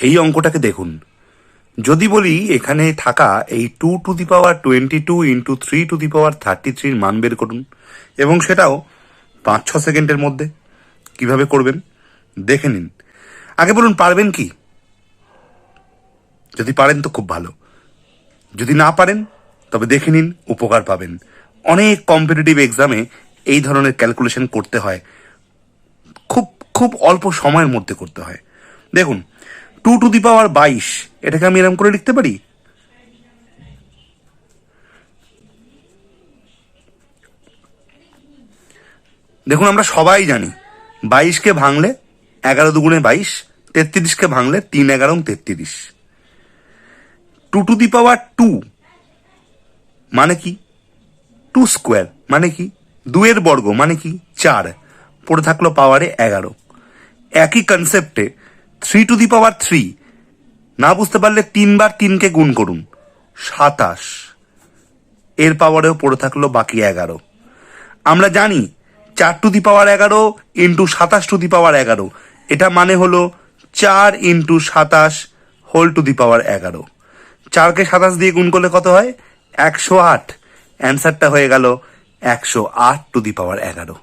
এই অঙ্কটাকে দেখুন। যদি বলি এখানে থাকা এই two to the power twenty two into three to the power thirty থ্রির মান বের করুন এবং সেটাও পাঁচ ছ সেকেন্ডের মধ্যে। কীভাবে করবেন? দেখে নিন। আগে বলুন, পারবেন কি? যদি পারেন তো খুব ভালো। যদি না পারেন, তবে দেখে নিন, উপকার পাবেন। অনেক কম্পিটিটিভ এক্সামে এই ধরনের ক্যালকুলেশন করতে হয়। খুব খুব অল্প সময়ের মধ্যে করতে হয়। দেখুন টু টু দি পাওয়ার বাইশ। এটাকে আমি এরকম করে লিখতে পারি? দেখুন, আমরা সবাই জানি, বাইশকে ভাঙলে এগারো দুগুণে বাইশ, তেত্রিশকে ভাঙলে তিন এগারো তেত্রিশ। Two to the power two মানে কি? টু স্কোয়ার মানে কি? দুয়ের বর্গ মানে কি? চার। পড়ে থাকল পাওয়ারে এগারো। একই কনসেপ্টে three to the power three না বুঝতে পারলে তিনবার তিনকে গুণ করুন। সাতাশ। এর পাওয়ারেও পড়ে থাকল বাকি এগারো। আমরা জানি চার টু দি পাওয়ার এগারো ইন্টু সাতাশ টু দি পাওয়ার এগারো। এটা মানে হলো চার ইন্টু সাতাশ হোল টু দি পাওয়ার এগারো। চারকে সাতাশ দিয়ে গুণ করলে কত হয়? একশো আট। অ্যান্সারটা হয়ে গেল একশো আট টু দি পাওয়ার এগারো।